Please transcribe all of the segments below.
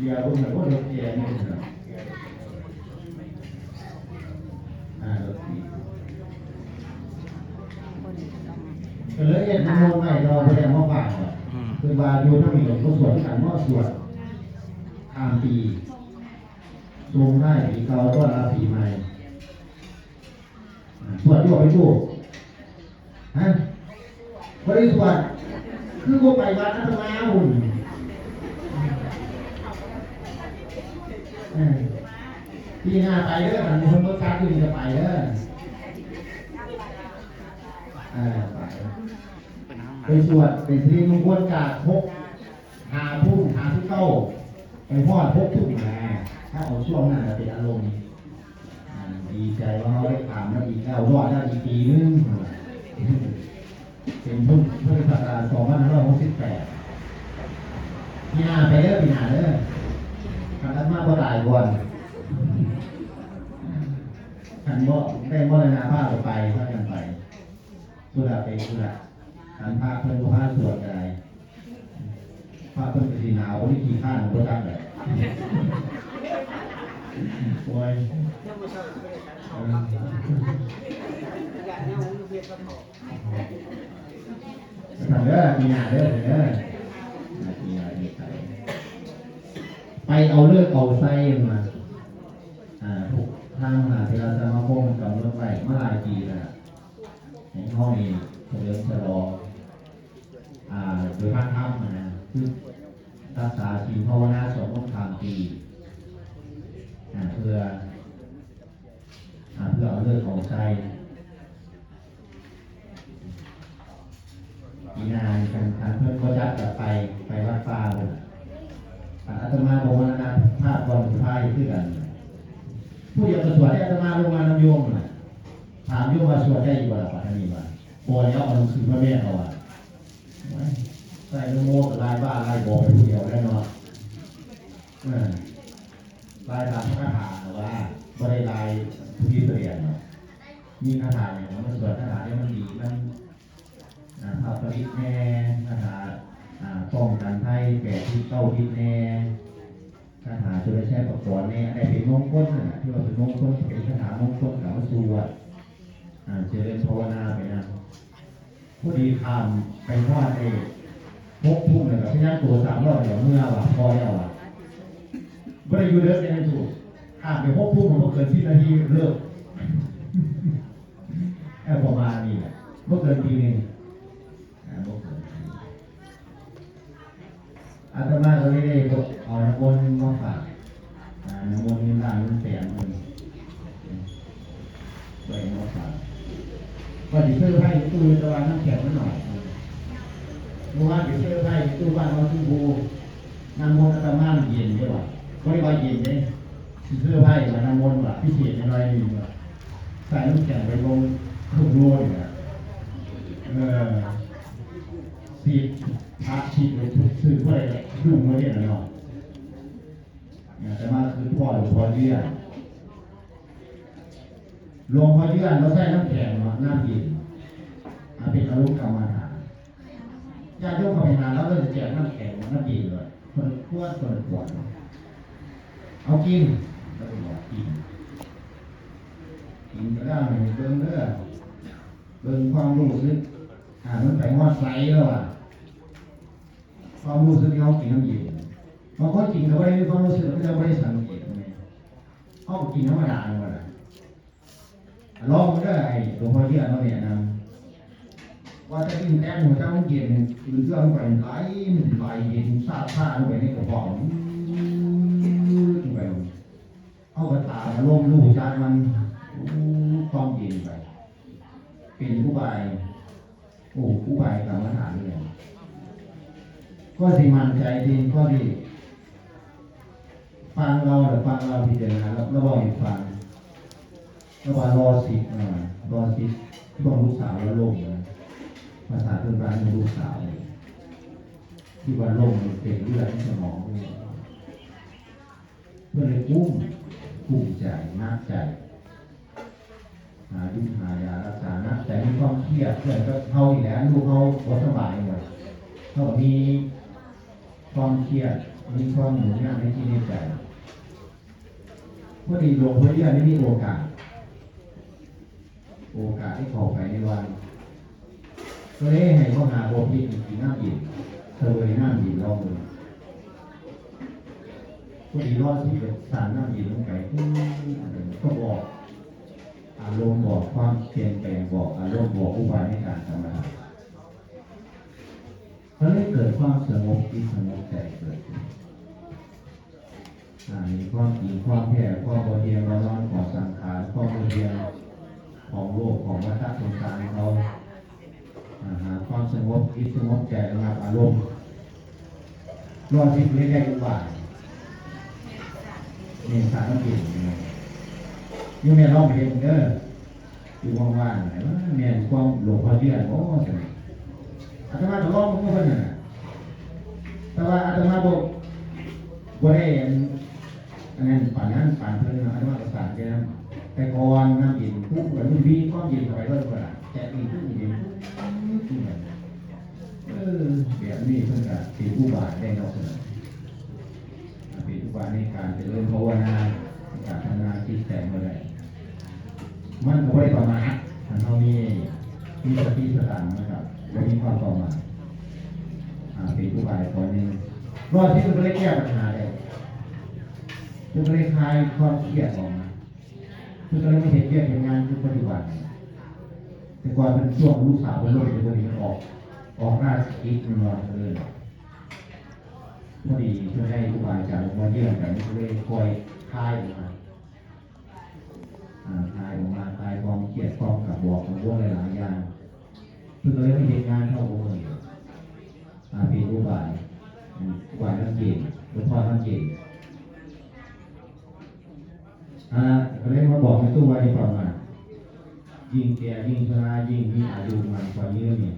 เบียร์รุ่นแบบว่าเด็กแก่นี่นะอ่ารถดีก็เลยเอ็นโมงไม่เราไปแดงมาฝากคือว่าอยู่ทั้งมีหลวงพ่อสวดกันว่าสวดข้ามปีทรงได้ปีเก่าต้อนรับปีใหม่สวดอยู่ไปดูฮะบริสวดคือพวกไปวัดอาตมาหุ่น ปีหน้าไปเด้อมันมีคนประกาศอยู่จะไปเด้อเออไปเป็นห้องไปน้ำสวดเป็นที่มงคลจากพกหาพุ่มหาที่เข้าไปพอดพกทุกแม่ถ้าเอาช่วงนั้นจะเป็นอารมณ์อ่าดีใจว่าเขาได้ตามแล้วอีกแล้วรอดได้อีกปีนึงเป็นพุ่มพุทธศักราชสองพันห้าร้อยหกสิบแปดพี่นาไปเด้อพี่นาเด้อ ขันรัดมาก็ตายก่อนขันบ่ได้บ่ได้นาผ้าไปพากันไปสุดาไปสุดาอันพาเพิ่นพาสวดอะไรพาเพิ่นไปสีหนาวนี่ขี้ข้านบ่ทักเลยโอ้ยเออทำเด้อมีหน้าเด้อเด้อมีหน้าดีใจ ไปเอาเลือดเอาไส้มาอ่าถูกทางมหาเทราสมาคมกำหนดไว้เมื่อหลายปีแล้วในห้องนี้เฉลิมฉลองอ่าโดยพระธรรมนะคือรักษาศีลภาวนาสวดมนต์ทางปีอ่าเพื่ออ่าเพื่อเอาเลือดของใจปีหนาการทานเพื่อนก็จัดกลับไปไปวัดป่าเลยอ่าอาตมาบอกว่านะภาพก่อนสุด ท้ายคือกันผู้เดียวกับสวดได้อาตมาลงมาน้ำโยมนะถามโยมว่าสวดได้อยู่บ่ล่ะปัตตานีว่าปอยแล้วเอาหนังสือมาแม่เขาอะใส่โมกับลายบ้าลายบอไปผู้เดียวได้เนออลายตามพระคาถาว่าบ่ได้ลายผู้ที่เรียนมีคาถาอย่างมันสวดคาถาเนี่ยมันดีมันอ่าพระปริแน่คาถาป้องกันไทยแก่ที่เก้าทิศแน่ คาถาจุลแช่ประกอบแน่ได้เป็นมงคลน่ะที่ว่าเป็นมงคลเป็นคาถามงคลกับสวดอ่าเจริญภาวนาไปนะผู้ดีทำไปทอดเองพกพุ่งเลยกับพี่นั่งตัวสามรอบเดี๋ยวเมื่อว่ะพอแล้วว่ะไม่ได้อยู่เลิกในนั้นถูกหากไปพกพุ่งมันก็เกินที่นาทีเลิกแค่ประมาณนี้แหละไม่เกินทีนึงอาบ่เกินอาตมาก็ไม่ได้เอาน้ำมนต์มาฝาก น้ำมนต์มีหลานมันเสียงมันไปมาฝากว่าดิเซอร์ไพ่ตู้ตะวันน้ำแข็งมาหน่อยเมื่อวานดิเซอร์ไพ่ตู้บ้านเราตู้บูน้ำมนต์ตมามันเย็นใช่ป่ะไม่ได้ว่าเย็นเลยดิเซอร์ไพ่มาน้ำมนต์ว่ะพิเศษในรอยนึงว่ะใส่น้ำแข็งไปลงทุกโลดอะเออสีพระชีดเลยซื้อเพื่ออะไรยุ่งมาเนี่ยนะเนาะเนี่ย แต่มาคือพ่อหรือพ่อเลี้ยงลวงพ่อเยื่อนเราใส่น้ำแข็งมาน้ำเย็นอาเป็นอารมณ์กรรมฐานญาติโยมเข้าไปหาแล้วเราจะแจกน้ำแข็งน้ำเย็นเลยคนละขวดคนขวดเอากินแล้วก็บอกกินกินก็ได้เบิ่งเด้อเบิ่งความรู้สึกอ่ามันไปฮอดไซแล้วอะความรู้สึกที่เขากินน้ำเย็น บางคนกินเขาไม่ได้มีความรู้สึกเขาจะไม่ได้สังเกตไงเขากินธรรมดาธรรมดาลองก็ได้หลวงพ่อเยี่ยมเราเนี่ยนะว่าจะกินแต้มหัวเจ้ามันเย็นคือเครื่องไปไหลมันไหลเย็นซาซาลงไปในกระเพาะลงไปเอากระตาลมลูกจานมันความเย็นไป เป็นผู้ใบโอ้ผู้ใบกรรมฐานเลยก็สิมันใจดีก็ดี ฟังเราหรือฟังเราพิจารณาแล้วราบออีกฟังระหว่างรอสิบอ่ารอสิบที่บอกลูกสาวแล้วลงนะภาษาเพื่อนบ้านลูกสาวที่ว่าลงเป็นเลือดในสมองด้วยเพื่อนเลยกุ้มกุ้มใจนักใจหายุหายารักษานักใจมีความเครียดเพื่อนก็เขาอีกแล้วลูกเขาปวดสบายหมดเขาบอกมีความเครียดมีความหนุนงาในที่ในใจ พอดีหลวงพ่อเยื่อนี่มีโอกาส โอกาสที่ข้าไปในวันก็เลยให้เขาหาโบพี่กินน้ำเย็นเธอเลยน้ำเย็นลองเลยพอดีรอดที่จะสารน้ำเย็นลงไปก็บอก อารมณ์บอกความเปลี่ยนแปลงบอกอารมณ์บอกอุบายในการทำงานก็เลยเกิดความสงบจิตสงบใจเกิดขึ้น อ่ามีความจริงความแผ่ความบริเวณรานอนของสังขารความบริเวณของโลกของวัฏสงสารเราหาความสงบจิตสงบใจระงับอารมณ์รอดที่เล็กได้อุบายนี่สารน้ำเย็นนี่อยู่แม่ร้องเพลงเด้ออยู่ว่างๆไหนว่าแม่นความหลวงพ่อเยื่อโอ้จังอาตมาก็ร้องของเพิ่นน่ะแต่ว่าอาตมาบ่บ่ได้ อันอันนั้นป่านนั้นป่านเพิ่นอาตมาก็สานแค่นั้แต่ก่อนน้ำเย็นปุ๊บก็มันมีความเย็นเข้าไปด้วยพุ่นล่ะแจะมีขึ้นเย็นปุ๊บเออแบบนี้เพิ่อนก็สิอุบายได้นาะเพิ่นน่ะเป็นอุบายในการเจริญภาวนาการทำงานที่แต่งเมื่อไรมันก็ไม่ได้ประมาทมันเรามีมีสติสตังค์นะครับและมีความประมาทเป็นผู้บายคนหนึ่งรอดที่มันก็เลยแก้ปัญหาได้ มันก็เลยคลายความเครียดออกมามันก็เลยไม่เห็นเรื่องงานคือปัจจุบันแต่ก่อนเป็นช่วงลูกสาวเป็นโรคเป็นคนนี้ออก ออกราชกิจมันเลยพอดีเพื่อให้ผู้บายจากมาเยี่ยมกันมันก็เลยคอยคลายออกมาอ่ายออกมาทายความเครียดความกับบอกของพวกหลายๆอย่างเพื่อเลยไม่เห็นงานเข้าโอ้ยอ่าเป็นอุบายอืมอุบาทั้งเก่งหลวงพ่อทั้งเก่งอ่า ก็เลยมาบอกในตู้ไว้ในฟังมายิ่งแก่ยิ่งชรายิ่งมีอายุมันกว่าเยอะเนี่ย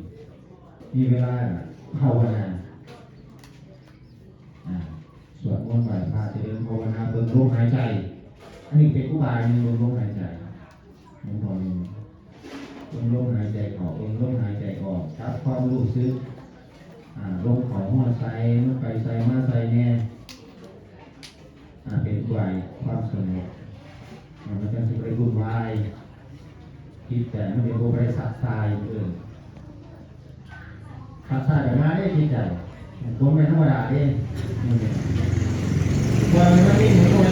มีเวลาน่ะภาวนาสวดมนต์ไหว้พระเจริญภาวนาเบิ่งลมหายใจ อันนี้เป็นอุบายหนึ่งลมลมหายใจลมพอหนึ่งลมลมหายใจออกลมลมหายใจออกครับความรู้สึกลมเขาหัวใจมันไปใส่มาใส่แน่เป็นอุบายความสงบมันจะเป็นไปวุ่นวาย คิดแต่มันเป็นอุบายสัตตายเออสักทายแบบมาได้คิดใจผมไม่ธรรมดาเองว่ามันไม่ได้เหมือน